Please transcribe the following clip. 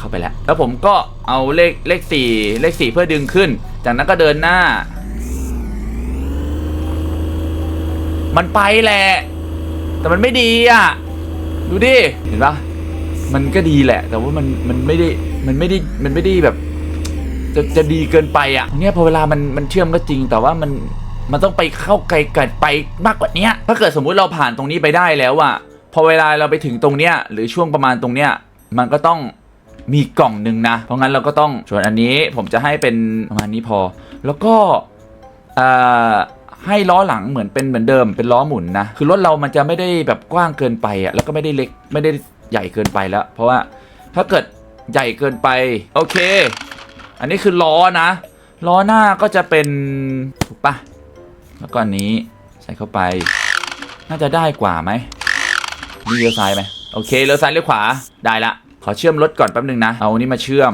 เข้าไปแล้ว แล้วผมก็เอาเลขเลขสี่เลขสี่เพื่อดึงขึ้น จากนั้นก็เดินหน้า มันไปแหละ แต่มันไม่ดีอะ ดูดิ เห็นปะมันก็ดีแหละ แต่ว่ามันมันไม่ได้มันไม่ได้มันไม่ได้แบบ จะจะดีเกินไปอะเนี่ยพอเวลามันมันเชื่อมก็จริง แต่ว่ามันมันต้องไปเข้าไกลเกินไปมากกว่าเนี้ยถ้าเกิดสมมุติเราผ่านตรงนี้ไปได้แล้วอะพอเวลาเราไปถึงตรงเนี้ยหรือช่วงประมาณตรงเนี้ยมันก็ต้อง มีกล่องหนึ่งนะ เพราะงั้นเราก็ต้องส่วนอันนี้ผมจะให้เป็นประมาณนี้พอ แล้วก็ให้ล้อหลังเหมือนเป็นเหมือนเดิมเป็นล้อหมุนนะ คือรถเรามันจะไม่ได้แบบกว้างเกินไปอะแล้วก็ไม่ได้เล็กไม่ได้ใหญ่เกินไปแล้ว เพราะว่าถ้าเกิดใหญ่เกินไป โอเค อันนี้คือล้อนะ ล้อหน้าก็จะเป็นถูกปะแล้วก็อันนี้ใส่เข้าไป น่าจะได้กว่าไหมนี่เลี้ยวซ้ายไหมโอเคเลี้ยวซ้ายเลี้ยวขวาได้ละ ขอเชื่อมรถก่อนแป๊บนึงนะ เอาอันนี้มาเชื่อม